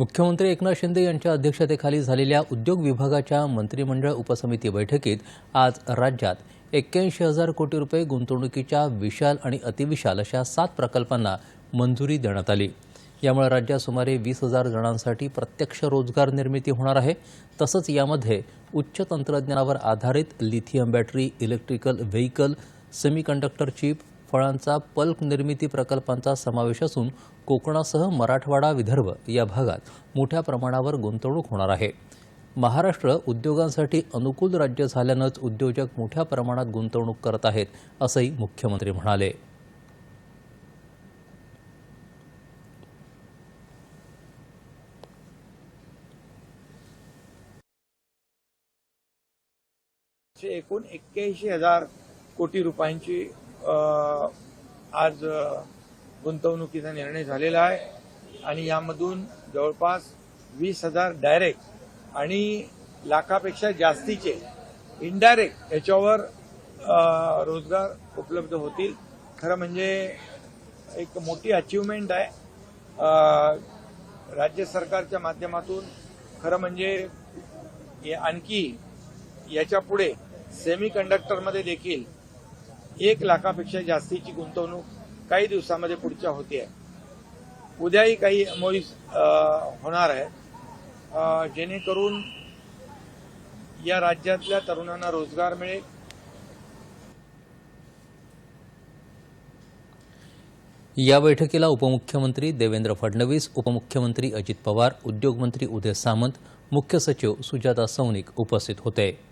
मुख्यमंत्री एकनाथ शिंदे यांच्या अध्यक्षतेखाली झालेल्या उद्योग विभागाच्या मंत्रिमंडळ उपसमिती बैठकीत आज राज्यात एक्क्याऐंशी हजार कोटी रुपये गुंतवणुकीच्या विशाल आणि अतिविशाल अशा सात प्रकल्पांना मंजुरी देण्यात आली. यामुळे राज्यात सुमारे वीस हजार जणांसाठी प्रत्यक्ष रोजगार निर्मिती होणार आहे. तसंच यामध्ये उच्च तंत्रज्ञानावर आधारित lithium battery electrical vehicle semiconductor chip फळांचा पल्प निर्मिती प्रकल्पांचा समावेश असून कोकणासह मराठवाडा विदर्भ या भागात मोठ्या प्रमाणावर गुंतवणूक होणार आहे. महाराष्ट्र उद्योगांसाठी अनुकूल राज्य झाल्यानंच उद्योजक मोठ्या प्रमाणात गुंतवणूक करत आहेत असंही मुख्यमंत्री म्हणाले. एकूण एक्क्याऐंशी हजार कोटी रुपयांची आज गुंतवणुकीचा निर्णय झालेला आहे आणि यामधून जवळपास वीस हजार डायरेक्ट आणि लाखापेक्षा जास्तीचे इनडायरेक्ट याच्यावर रोजगार उपलब्ध होतील. खरं म्हणजे एक मोठी अचिव्हमेंट आहे. राज्य सरकारच्या माध्यमातून खरं म्हणजे हे आणखी याच्यापुढे सेमी कंडक्टरमध्ये देखील एक लाखापेक्षा जास्तीची गुंतवणूक काही दिवसामध्ये पुढच्या होती आहे. उद्याही काही मोहीज होणार आहे. जेणेकरून या राज्यातल्या तरुणांना रोजगार मिळेल. या बैठकीला उपमुख्यमंत्री देवेंद्र फडणवीस उपमुख्यमंत्री अजित पवार उद्योगमंत्री उदय सामंत मुख्य सचिव सुजाता सौनिक उपस्थित होते.